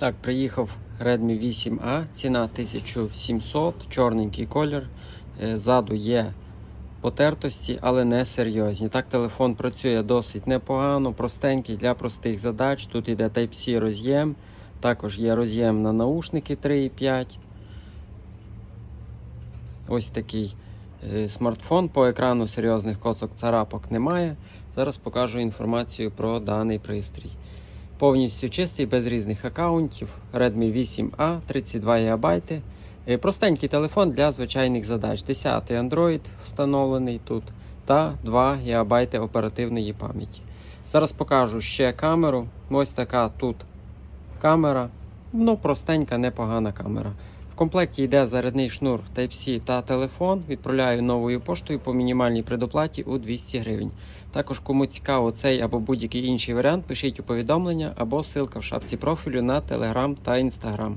Так, приїхав Redmi 8A, ціна 1700, чорненький колір. Е, Ззаду є потертості, але не серйозні. Так, телефон працює досить непогано, простенький для простих задач. Тут йде Type-C роз'єм, також є роз'єм на наушники 3,5. Ось такий е, смартфон. По екрану серйозних коцок царапок немає. Зараз покажу інформацію про даний пристрій. Повністю чистий, без різних аккаунтів. Redmi 8A, 32 ГБ. Простенький телефон для звичайних задач. 10 Android встановлений тут та 2 ГБ оперативної пам'яті. Зараз покажу ще камеру. Ось така тут камера. Ну, простенька, непогана камера. Комплекті йде зарядний шнур Type-C та телефон. Відправляю новою поштою по мінімальній предоплаті у 200 гривень. Також, кому цікаво цей або будь-який інший варіант, пишіть у повідомлення або ссылка в шапці профілю на Telegram та Instagram.